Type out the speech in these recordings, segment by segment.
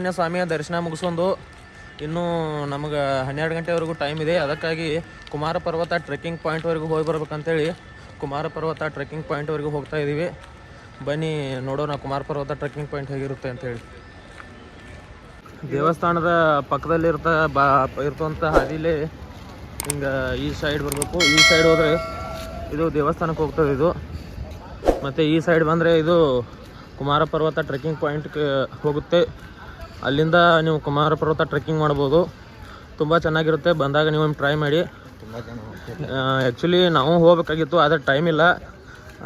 ಸುಬ್ರಹ್ಮಣ್ಯ ಸ್ವಾಮಿಯ ದರ್ಶನ ಮುಗಿಸ್ಕೊಂಡು ಇನ್ನೂ ನಮಗೆ ಹನ್ನೆರಡು ಗಂಟೆವರೆಗೂ ಟೈಮ್ ಇದೆ. ಅದಕ್ಕಾಗಿ ಕುಮಾರ ಪರ್ವತ ಟ್ರೆಕ್ಕಿಂಗ್ ಪಾಯಿಂಟ್ವರೆಗೂ ಹೋಗಿ ಬರ್ಬೇಕಂತೇಳಿ ಕುಮಾರ ಪರ್ವತ ಟ್ರೆಕ್ಕಿಂಗ್ ಪಾಯಿಂಟ್ವರೆಗೂ ಹೋಗ್ತಾ ಇದ್ದೀವಿ ಬನ್ನಿ ನೋಡೋಣ ಕುಮಾರ ಪರ್ವತ ಟ್ರೆಕ್ಕಿಂಗ್ ಪಾಯಿಂಟ್ ಹೇಗಿರುತ್ತೆ ಅಂತೇಳಿ. ದೇವಸ್ಥಾನದ ಪಕ್ಕದಲ್ಲಿರ್ತ ಬಾ ಇರ್ತಂಥ ಹಾದಿಲೇ ಹಿಂಗೆ ಈ ಸೈಡ್ ಬರಬೇಕು. ಈ ಸೈಡ್ ಹೋದರೆ ಇದು ದೇವಸ್ಥಾನಕ್ಕೆ ಹೋಗ್ತದೆ ಇದು. ಮತ್ತು ಈ ಸೈಡ್ ಬಂದರೆ ಇದು ಕುಮಾರ ಪರ್ವತ ಟ್ರೆಕ್ಕಿಂಗ್ ಪಾಯಿಂಟ್ಗೆ ಹೋಗುತ್ತೆ. ಅಲ್ಲಿಂದ ನೀವು ಕುಮಾರ ಪರ್ವತ ಟ್ರೆಕ್ಕಿಂಗ್ ಮಾಡ್ಬೋದು. ತುಂಬ ಚೆನ್ನಾಗಿರುತ್ತೆ. ಬಂದಾಗ ನೀವು ಟ್ರೈ ಮಾಡಿ. ಆ್ಯಕ್ಚುಲಿ ನಾವು ಹೋಗ್ಬೇಕಾಗಿತ್ತು ಆದರೆ ಟೈಮ್ ಇಲ್ಲ.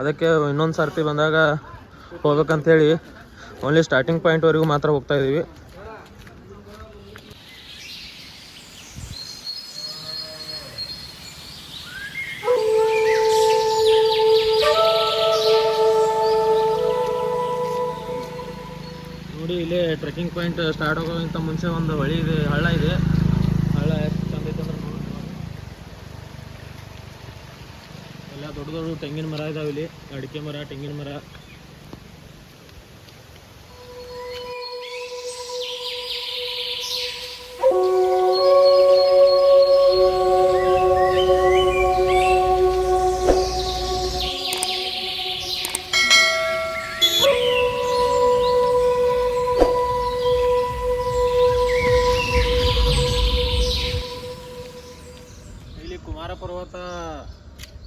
ಅದಕ್ಕೆ ಇನ್ನೊಂದು ಸರ್ತಿ ಬಂದಾಗ ಹೋಗ್ಬೇಕಂತೇಳಿ ಓನ್ಲಿ ಸ್ಟಾರ್ಟಿಂಗ್ ಪಾಯಿಂಟ್ವರೆಗೂ ಮಾತ್ರ ಹೋಗ್ತಾ ಇದ್ದೀವಿ. ನೋಡಿ, ಇಲ್ಲಿ ಟ್ರೆಕ್ಕಿಂಗ್ ಪಾಯಿಂಟ್ ಸ್ಟಾರ್ಟ್ ಆಗೋಕ್ಕಿಂತ ಮುಂಚೆ ಒಂದು ಹೊಳಿ ಇದೆ, ಹಳ್ಳ ಇದೆ. ಹಳ್ಳ ಎಷ್ಟು ಚಂದ ನೋಡಿ. ಎಲ್ಲ ದೊಡ್ಡ ದೊಡ್ಡ ತೆಂಗಿನ ಮರ ಇದಾವೆ ಇಲ್ಲಿ. ಅಡಿಕೆ ಮರ, ತೆಂಗಿನ ಮರ.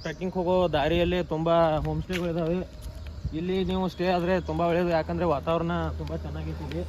ಟ್ರೆಕ್ಕಿಂಗ್ ಹೋಗೋ ದಾರಿಯಲ್ಲಿ ತುಂಬ ಹೋಮ್ ಸ್ಟೇಗಳಿದಾವೆ ಇಲ್ಲಿ ನೀವು ಸ್ಟೇ ಆದರೆ ತುಂಬ ಒಳ್ಳೆಯದು ಯಾಕಂದರೆ ವಾತಾವರಣ ತುಂಬ ಚೆನ್ನಾಗಿತ್ತು ಇಲ್ಲಿ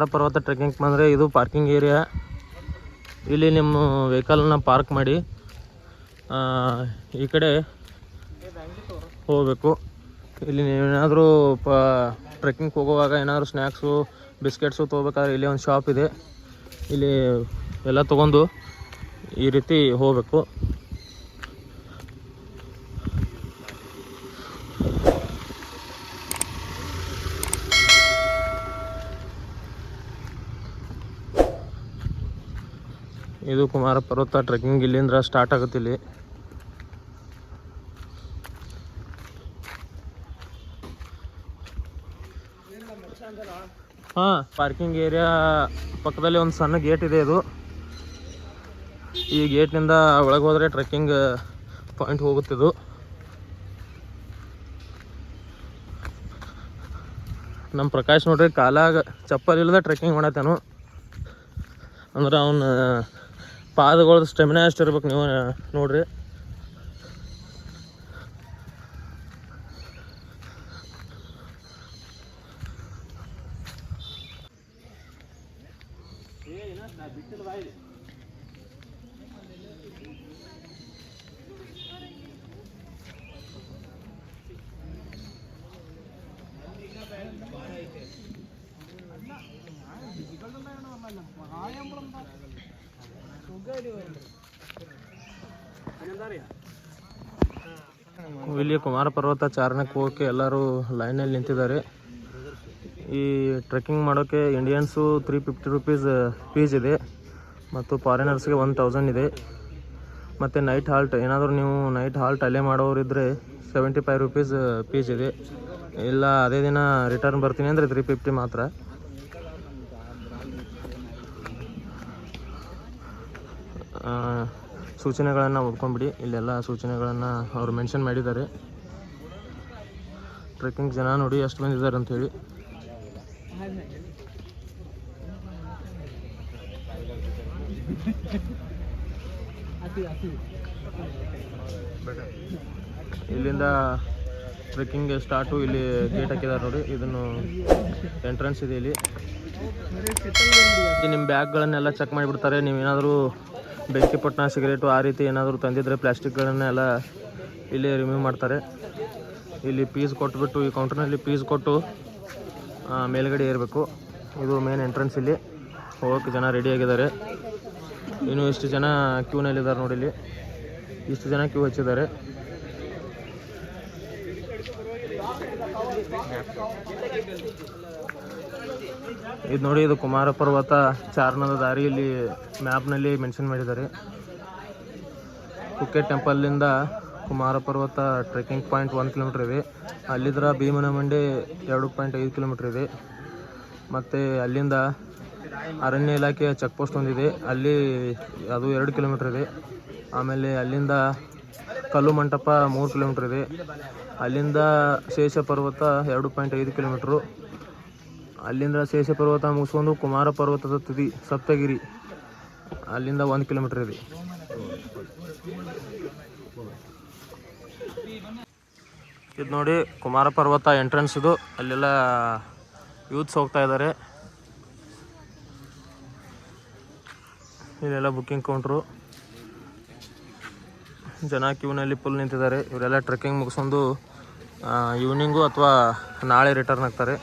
ಕುಮಾರ ಪರ್ವತ ಟ್ರೆಕ್ಕಿಂಗ್ ಬಂದರೆ ಇದು ಪಾರ್ಕಿಂಗ್ ಏರಿಯಾ ಇಲ್ಲಿ ನಿಮ್ಮ ವೆಹಿಕಲ್ನ ಪಾರ್ಕ್ ಮಾಡಿ. ಈ ಕಡೆ ಹೋಗಬೇಕು. ಇಲ್ಲಿ ನೀವೇನಾದರೂ ಪ ಟ್ರೆಕ್ಕಿಂಗ್ ಹೋಗುವಾಗ ಏನಾದರೂ ಸ್ನ್ಯಾಕ್ಸು ಬಿಸ್ಕೆಟ್ಸು ತೊಗೋಬೇಕಾದ್ರೆ ಇಲ್ಲಿ ಒಂದು ಶಾಪ್ ಇದೆ. ಇಲ್ಲಿ ಎಲ್ಲ ತೊಗೊಂಡು ಈ ರೀತಿ ಹೋಗಬೇಕು. ಇದು ಕುಮಾರ ಪರ್ವತ ಟ್ರೆಕ್ಕಿಂಗ್ ಇಲ್ಲಿಂದ ಸ್ಟಾರ್ಟ್ ಆಗುತ್ತೆ ಇಲ್ಲಿ. ಹಾಂ ಪಾರ್ಕಿಂಗ್ ಏರಿಯಾ ಪಕ್ಕದಲ್ಲಿ ಒಂದು ಸಣ್ಣ ಗೇಟ್ ಇದೆ ಇದು. ಈ ಗೇಟ್ನಿಂದ ಒಳಗೆ ಹೋದರೆ ಟ್ರೆಕ್ಕಿಂಗ್ ಪಾಯಿಂಟ್ ಹೋಗುತ್ತೆ ಇದು. ನಮ್ಮ ಪ್ರಕಾಶ್ ನೋಡ್ರಿ ಕಾಲಾಗ ಚಪ್ಪಲ್ ಇಲ್ಲದೆ ಟ್ರೆಕ್ಕಿಂಗ್ ಮಾಡತ್ತಾನು. ಅಂದ್ರೆ ಅವನ ಪಾದಗಳ ಸ್ಟೆಮಿನಾ ಎಷ್ಟು ಇರ್ಬೇಕು ನೀವು ನೋಡ್ರಿ. ಇಲ್ಲಿ ಕುಮಾರ ಪರ್ವತ ಚಾರಣಕ್ಕೆ ಹೋಗೋಕ್ಕೆ ಎಲ್ಲರೂ ಲೈನಲ್ಲಿ ನಿಂತಿದ್ದಾರೆ. ಈ ಟ್ರೆಕ್ಕಿಂಗ್ ಮಾಡೋಕ್ಕೆ Indians three fifty rupees fees ಇದೆ. ಮತ್ತು ಫಾರಿನರ್ಸ್ಗೆ ಒನ್ ತೌಸಂಡ್ ಇದೆ. ಮತ್ತು ನೈಟ್ ಹಾಲ್ಟ್ ಏನಾದರೂ ನೀವು ನೈಟ್ ಹಾಲ್ಟ್ ಅಲ್ಲೇ ಮಾಡೋರಿದ್ದರೆ ಸೆವೆಂಟಿ ಫೈವ್ ರುಪೀಸ್ ಫೀಸ್ ಇದೆ. ಇಲ್ಲ, ಅದೇ ದಿನ ರಿಟರ್ನ್ ಬರ್ತೀನಿ ಅಂದರೆ ತ್ರೀ ಫಿಫ್ಟಿ ಮಾತ್ರ. ಸೂಚನೆಗಳನ್ನು ಓದ್ಕೊಂಡ್ಬಿಡಿ ಇಲ್ಲೆಲ್ಲ ಸೂಚನೆಗಳನ್ನು ಅವರು ಮೆನ್ಷನ್ ಮಾಡಿದ್ದಾರೆ. ಟ್ರೆಕ್ಕಿಂಗ್ ಜನ ನೋಡಿ ಎಷ್ಟು ಬಂದಿದ್ದಾರೆ ಅಂಥೇಳಿ ಇಲ್ಲಿಂದ ಟ್ರೆಕ್ಕಿಂಗ್ ಸ್ಟಾರ್ಟು ಇಲ್ಲಿ ಗೇಟ್ ಹಾಕಿದ್ದಾರೆ ನೋಡಿ. ಇದನ್ನು ಎಂಟ್ರೆನ್ಸ್ ಇದೆ ಇಲ್ಲಿ. ನಿಮ್ಮ ಬ್ಯಾಗ್ಗಳನ್ನೆಲ್ಲ ಚೆಕ್ ಮಾಡಿಬಿಡ್ತಾರೆ. ನೀವು ಏನಾದರೂ ಬೆಂಕಿ ಪಟ್ಟಣ ಸಿಗರೇಟು ಆ ರೀತಿ ಏನಾದರೂ ತಂದಿದ್ರೆ ಪ್ಲಾಸ್ಟಿಕ್ಗಳನ್ನೆಲ್ಲ ಇಲ್ಲಿ ರಿಮೂವ್ ಮಾಡ್ತಾರೆ. ಇಲ್ಲಿ ಪೀಸ್ ಕೊಟ್ಬಿಟ್ಟು ಈ ಕೌಂಟರ್ನಲ್ಲಿ ಪೀಸ್ ಕೊಟ್ಟು ಮೇಲ್ಗಡೆ ಏರಬೇಕು. ಇದು ಮೇನ್ ಎಂಟ್ರೆನ್ಸ್ ಇಲ್ಲಿ. ಹೋಗೋಕ್ಕೆ ಜನ ರೆಡಿ ಆಗಿದ್ದಾರೆ. ಇನ್ನು ಇಷ್ಟು ಜನ ಕ್ಯೂನಲ್ಲಿದ್ದಾರೆ ನೋಡಿ ಇಲ್ಲಿ. ಇಷ್ಟು ಜನ ಕ್ಯೂ ಹಚ್ಚಿದ್ದಾರೆ. ಇದು ನೋಡಿ, ಇದು ಕುಮಾರ ಪರ್ವತ ಚಾರ್ನದ ದಾರಿ ಇಲ್ಲಿ ಮ್ಯಾಪ್ನಲ್ಲಿ ಮೆನ್ಷನ್ ಮಾಡಿದ್ದಾರೆ. ಕುಕ್ಕೆ ಟೆಂಪಲ್ನಿಂದ ಕುಮಾರ ಪರ್ವತ ಟ್ರೆಕ್ಕಿಂಗ್ ಪಾಯಿಂಟ್ ಒಂದು ಕಿಲೋಮೀಟ್ರ್ ಇದೆ. ಅಲ್ಲಿದ್ರ ಭೀಮನ ಮಂಡಿ ಎರಡು ಪಾಯಿಂಟ್ ಐದು ಕಿಲೋಮೀಟ್ರ್ ಇದೆ. ಮತ್ತು ಅಲ್ಲಿಂದ ಅರಣ್ಯ ಇಲಾಖೆಯ ಚೆಕ್ ಪೋಸ್ಟ್ ಒಂದಿದೆ. ಅಲ್ಲಿ ಅದು ಎರಡು ಕಿಲೋಮೀಟ್ರ್ ಇದೆ. ಆಮೇಲೆ ಅಲ್ಲಿಂದ ಕಲ್ಲು ಮಂಟಪ ಮೂರು ಕಿಲೋಮೀಟ್ರ್ ಇದೆ. ಅಲ್ಲಿಂದ ಶೇಷ ಪರ್ವತ ಎರಡು ಪಾಯಿಂಟ್ ಐದು ಕಿಲೋಮೀಟ್ರು ಅಲ್ಲಿಂದ ಶೇಷ ಪರ್ವತ ಮುಗಿಸ್ಕೊಂಡು ಕುಮಾರ ಪರ್ವತದ ತುದಿ ಸಪ್ತಗಿರಿ. ಅಲ್ಲಿಂದ ಒಂದು ಕಿಲೋಮೀಟರ್ ಇದೆ. ಇದು ನೋಡಿ ಕುಮಾರ ಪರ್ವತ ಎಂಟ್ರೆನ್ಸ್ ಇದು. ಅಲ್ಲೆಲ್ಲ ಯೂತ್ಸ್ ಹೋಗ್ತಾ ಇದ್ದಾರೆ ಇಲ್ಲೆಲ್ಲ ಬುಕ್ಕಿಂಗ್ ಕೌಂಟ್ರು ಜನ ಕ್ಯೂನಲ್ಲಿ ಫುಲ್ ನಿಂತಿದ್ದಾರೆ. ಇವರೆಲ್ಲ ಟ್ರೆಕ್ಕಿಂಗ್ ಮುಗಿಸ್ಕೊಂಡು ಈವ್ನಿಂಗು ಅಥವಾ ನಾಳೆ ರಿಟರ್ನ್ ಆಗ್ತಾರೆ.